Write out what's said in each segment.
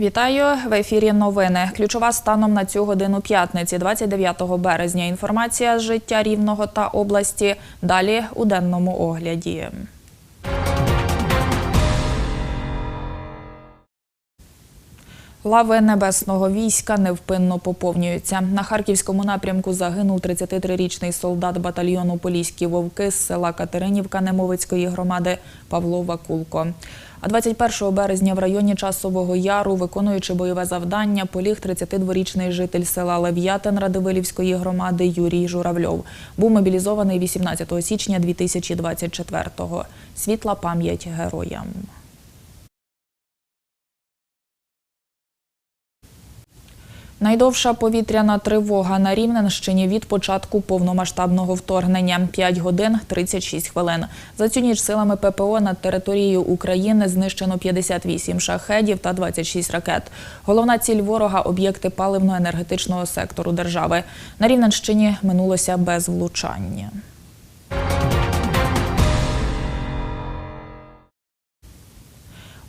Вітаю в ефірі. Новини. Ключова станом на цю годину п'ятниці, 29 березня. Інформація з життя рівного та області. Далі у денному огляді. Лави небесного війська невпинно поповнюються. На харківському напрямку загинув 33-річний солдат батальйону Поліські вовки з села Катеринівка Немовицької громади Павло Вакулко. А 21 березня в районі Часового Яру, виконуючи бойове завдання, поліг 32-річний житель села Лев'ятин Радивилівської громади Юрій Журавльов. Був мобілізований 18 січня 2024-го. Світла пам'ять героям. Найдовша повітряна тривога на Рівненщині від початку повномасштабного вторгнення 5 годин 36 хвилин. За цю ніч силами ППО над територією України знищено 58 шахедів та 26 ракет. Головна ціль ворога об'єкти паливно-енергетичного сектору держави. На Рівненщині минулося без влучання.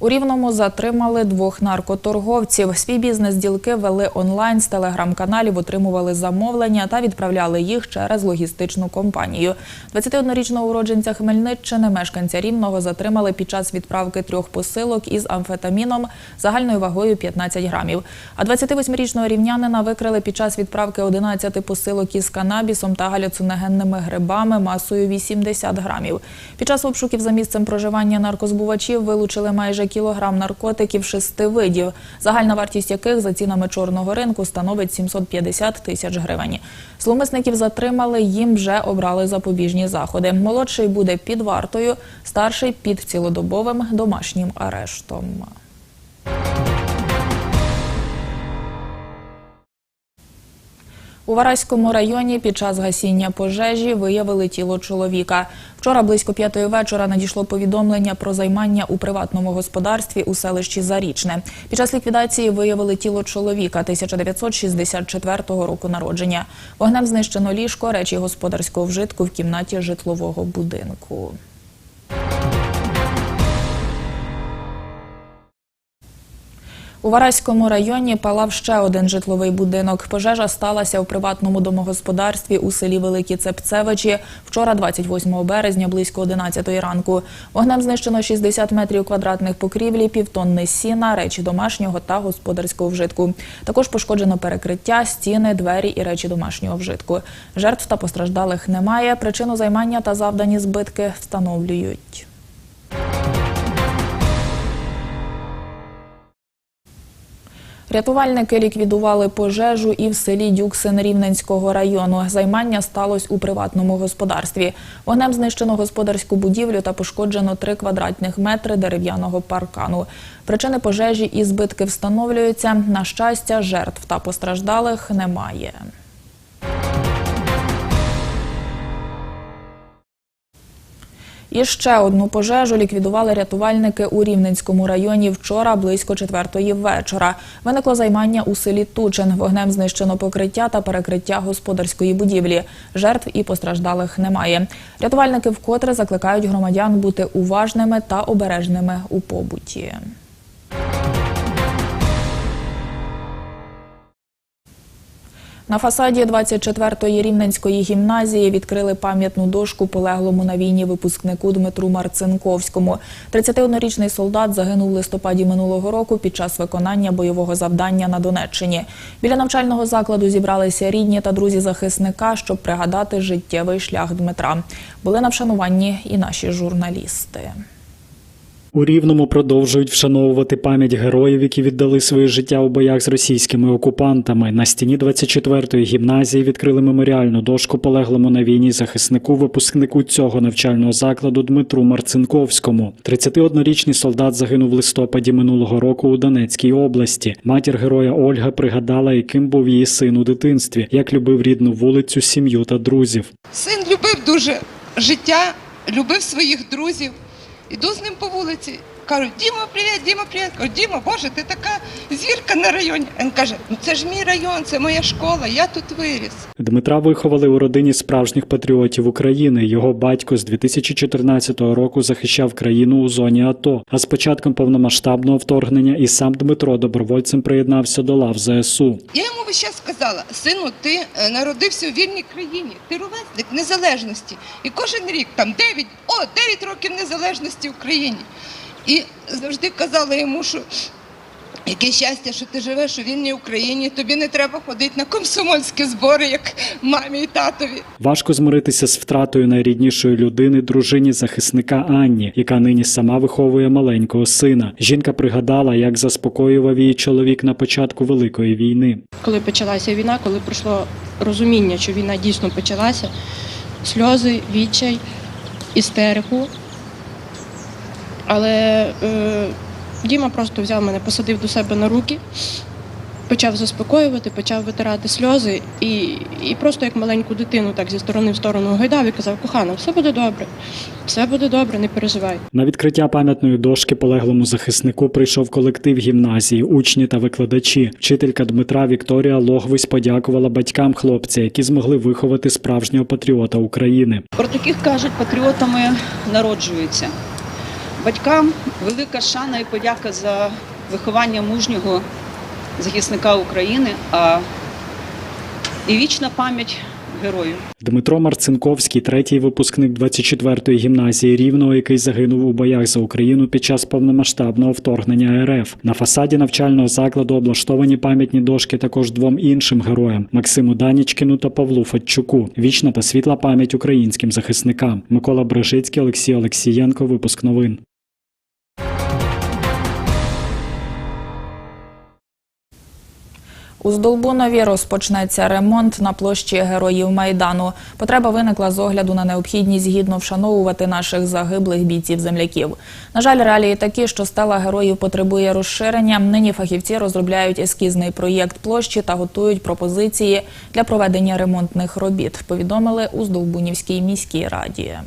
У Рівному затримали двох наркоторговців. Свій бізнес ділки вели онлайн з телеграм-каналів, отримували замовлення та відправляли їх через логістичну компанію. 21-річного уродженця Хмельниччини, мешканця Рівного, затримали під час відправки трьох посилок із амфетаміном загальною вагою 15 грамів. А 28-річного рівнянина викрили під час відправки 11 посилок із канабісом та галюциногенними грибами масою 80 грамів. Під час обшуків за місцем проживання наркозбувачів вилучили майже кілограм наркотиків шести видів, загальна вартість яких за цінами чорного ринку становить 750 тисяч гривень. Зловмисників затримали, їм вже обрали запобіжні заходи. Молодший буде під вартою, старший під цілодобовим домашнім арештом. У Вараському районі під час гасіння пожежі виявили тіло чоловіка. Вчора близько п'ятої вечора надійшло повідомлення про займання у приватному господарстві у селищі Зарічне. Під час ліквідації виявили тіло чоловіка 1964 року народження. Вогнем знищено ліжко, речі господарського вжитку в кімнаті житлового будинку. У Вараському районі палав ще один житловий будинок. Пожежа сталася у приватному домогосподарстві у селі Великі Цепцевичі вчора, 28 березня, близько 11 ранку. Вогнем знищено 60 метрів квадратних покрівлі, півтонни сіна, речі домашнього та господарського вжитку. Також пошкоджено перекриття, стіни, двері і речі домашнього вжитку. Жертв та постраждалих немає. Причину займання та завдані збитки встановлюють. Рятувальники ліквідували пожежу і в селі Дюксин Рівненського району. Займання сталося у приватному господарстві. Вогнем знищено господарську будівлю та пошкоджено 3 квадратних метри дерев'яного паркану. Причини пожежі і збитки встановлюються. На щастя, жертв та постраждалих немає. І ще одну пожежу ліквідували рятувальники у Рівненському районі вчора близько четвертої вечора. Виникло займання у селі Тучин. Вогнем знищено покриття та перекриття господарської будівлі. Жертв і постраждалих немає. Рятувальники вкотре закликають громадян бути уважними та обережними у побуті. На фасаді 24-ї Рівненської гімназії відкрили пам'ятну дошку полеглому на війні випускнику Дмитру Марцинковському. 31-річний солдат загинув в листопаді минулого року під час виконання бойового завдання на Донеччині. Біля навчального закладу зібралися рідні та друзі захисника, щоб пригадати життєвий шлях Дмитра. Були на вшануванні і наші журналісти. У Рівному продовжують вшановувати пам'ять героїв, які віддали своє життя у боях з російськими окупантами. На стіні 24-ї гімназії відкрили меморіальну дошку полеглому на війні захиснику, випускнику цього навчального закладу Дмитру Марцинковському. 31-річний солдат загинув в листопаді минулого року у Донецькій області. Матір героя Ольга пригадала, яким був її син у дитинстві, як любив рідну вулицю, сім'ю та друзів. Син любив дуже життя, любив своїх друзів. Іду з ним по вулиці, кажуть, Діма, привіт, Діма, привіт. Кажу, Діма, Боже, ти така зірка на районі. Він каже, ну це ж мій район, це моя школа, я тут виріс. Дмитра виховали у родині справжніх патріотів України. Його батько з 2014 року захищав країну у зоні АТО. А з початком повномасштабного вторгнення і сам Дмитро добровольцем приєднався до лав ЗСУ. Я йому весь час сказала, сину, ти е, народився у вільній країні, ти ровесник незалежності. І кожен рік там 9, о, 9 років незалежності в Україні. І завжди казала йому, що яке щастя, що ти живеш у вільній Україні, тобі не треба ходити на комсомольські збори, як мамі і татові. Важко змиритися з втратою найріднішої людини дружині захисника Анні, яка нині сама виховує маленького сина. Жінка пригадала, як заспокоював її чоловік на початку великої війни. коли почалася війна, коли пройшло розуміння, що війна дійсно почалася, сльози, відчай, істерику. Але е, Діма просто взяв мене, посадив до себе на руки, почав заспокоювати, почав витирати сльози і, і просто як маленьку дитину, так зі сторони в сторону гойдав і казав: кохана, все буде добре, все буде добре, не переживай. На відкриття пам'ятної дошки полеглому захиснику прийшов колектив гімназії, учні та викладачі. Вчителька Дмитра Вікторія Логвись подякувала батькам хлопця, які змогли виховати справжнього патріота України. Про таких кажуть, патріотами народжуються. Батькам велика шана і подяка за виховання мужнього захисника України, а і вічна пам'ять герою. Дмитро Марцинковський, третій випускник 24-ї гімназії Рівного, який загинув у боях за Україну під час повномасштабного вторгнення РФ. На фасаді навчального закладу облаштовані пам'ятні дошки також двом іншим героям Максиму Данічкіну та Павлу Федчуку. Вічна та світла пам'ять українським захисникам. Микола Брижицький, Олексій Олексієнко. Випуск новин. У Здолбунові розпочнеться ремонт на площі Героїв Майдану. Потреба виникла з огляду на необхідність гідно вшановувати наших загиблих бійців-земляків. На жаль, реалії такі, що стела героїв потребує розширення. Нині фахівці розробляють ескізний проєкт площі та готують пропозиції для проведення ремонтних робіт. Повідомили у Здолбунівській міській раді.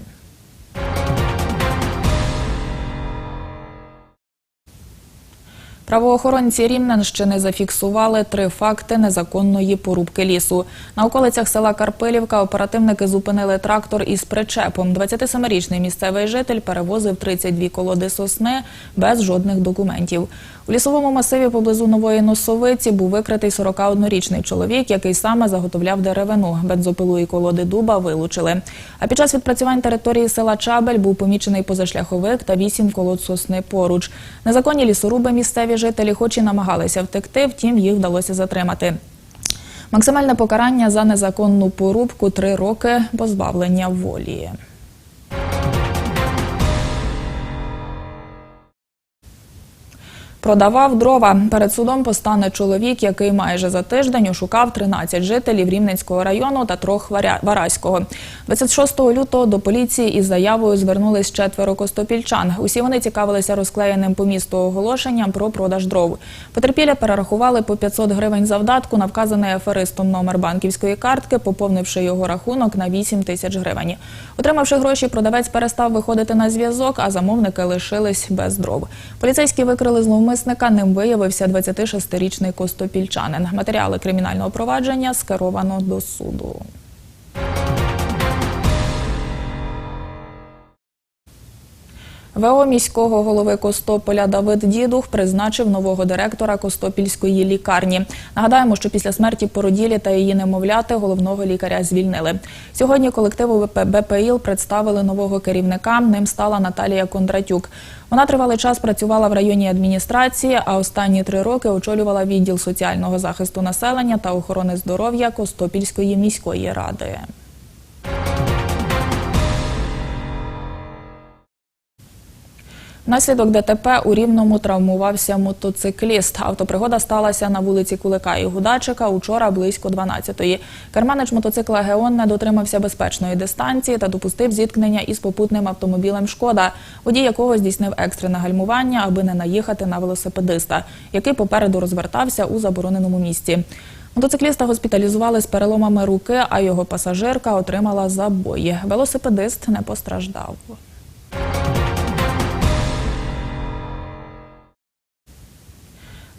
Правоохоронці Рівненщини зафіксували три факти незаконної порубки лісу. На околицях села Карпилівка оперативники зупинили трактор із причепом. 27-річний місцевий житель перевозив 32 колоди сосни без жодних документів. У лісовому масиві поблизу нової носовиці був викритий 41-річний чоловік, який саме заготовляв деревину. Бензопилу і колоди дуба вилучили. А під час відпрацювань території села Чабель був помічений позашляховик та вісім колод сосни поруч. Незаконні лісоруби місцеві жителі, хоч і намагалися втекти, втім їх вдалося затримати. Максимальне покарання за незаконну порубку три роки позбавлення волі. Продавав дрова. Перед судом постане чоловік, який майже за тиждень ошукав 13 жителів Рівненського району та трьох Вараського. 26 лютого до поліції із заявою звернулись четверо костопільчан. Усі вони цікавилися розклеєним по місту оголошенням про продаж дров. Потерпілі перерахували по 500 гривень завдатку на вказаний аферистом номер банківської картки, поповнивши його рахунок на 8 тисяч гривень. Отримавши гроші, продавець перестав виходити на зв'язок, а замовники лишились без дров. Поліцейські викрили зловмисника. Ним виявився 26-річний костопільчанин. Матеріали кримінального провадження скеровано до суду. ВО міського голови Костополя Давид Дідух призначив нового директора Костопільської лікарні. Нагадаємо, що після смерті породілі та її немовляти головного лікаря звільнили. Сьогодні колективу БПІЛ представили нового керівника. Ним стала Наталія Кондратюк. Вона тривалий час працювала в районній адміністрації, а останні три роки очолювала відділ соціального захисту населення та охорони здоров'я Костопільської міської ради. Внаслідок ДТП у Рівному травмувався мотоцикліст. Автопригода сталася на вулиці Кулика і Гудачика учора близько 12-ї. Керманич мотоцикла Геон не дотримався безпечної дистанції та допустив зіткнення із попутним автомобілем Шкода, водій якого здійснив екстрене гальмування, аби не наїхати на велосипедиста, який попереду розвертався у забороненому місці. Мотоцикліста госпіталізували з переломами руки, а його пасажирка отримала забої. Велосипедист не постраждав.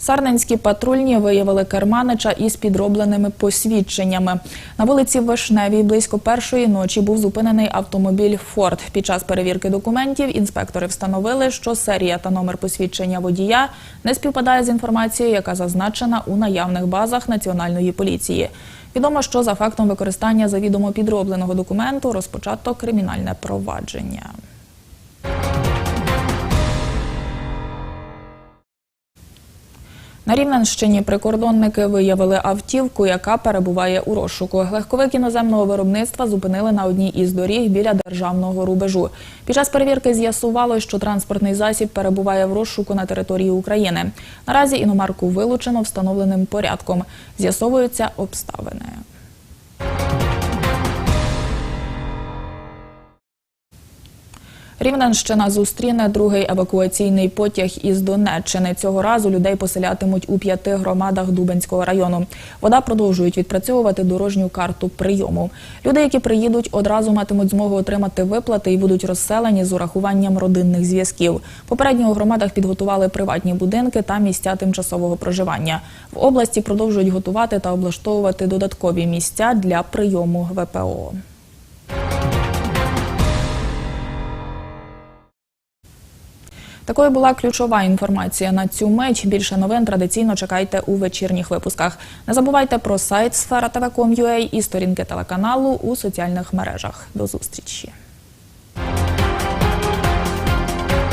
Сарненські патрульні виявили керманича із підробленими посвідченнями. На вулиці Вишневій близько першої ночі був зупинений автомобіль Форд. Під час перевірки документів інспектори встановили, що серія та номер посвідчення водія не співпадає з інформацією, яка зазначена у наявних базах національної поліції. Відомо, що за фактом використання завідомо підробленого документу розпочато кримінальне провадження. На Рівненщині прикордонники виявили автівку, яка перебуває у розшуку. Легковик іноземного виробництва зупинили на одній із доріг біля державного рубежу. Під час перевірки з'ясувало, що транспортний засіб перебуває в розшуку на території України. Наразі іномарку вилучено встановленим порядком. З'ясовуються обставини. Рівненщина зустріне другий евакуаційний потяг із Донеччини. Цього разу людей поселятимуть у п'яти громадах Дубенського району. Вода продовжують відпрацьовувати дорожню карту прийому. Люди, які приїдуть, одразу матимуть змогу отримати виплати і будуть розселені з урахуванням родинних зв'язків. Попередньо у громадах підготували приватні будинки та місця тимчасового проживання. В області продовжують готувати та облаштовувати додаткові місця для прийому ВПО. Такою була ключова інформація на цю меч. Більше новин традиційно чекайте у вечірніх випусках. Не забувайте про сайт сфера і сторінки телеканалу у соціальних мережах. До зустрічі.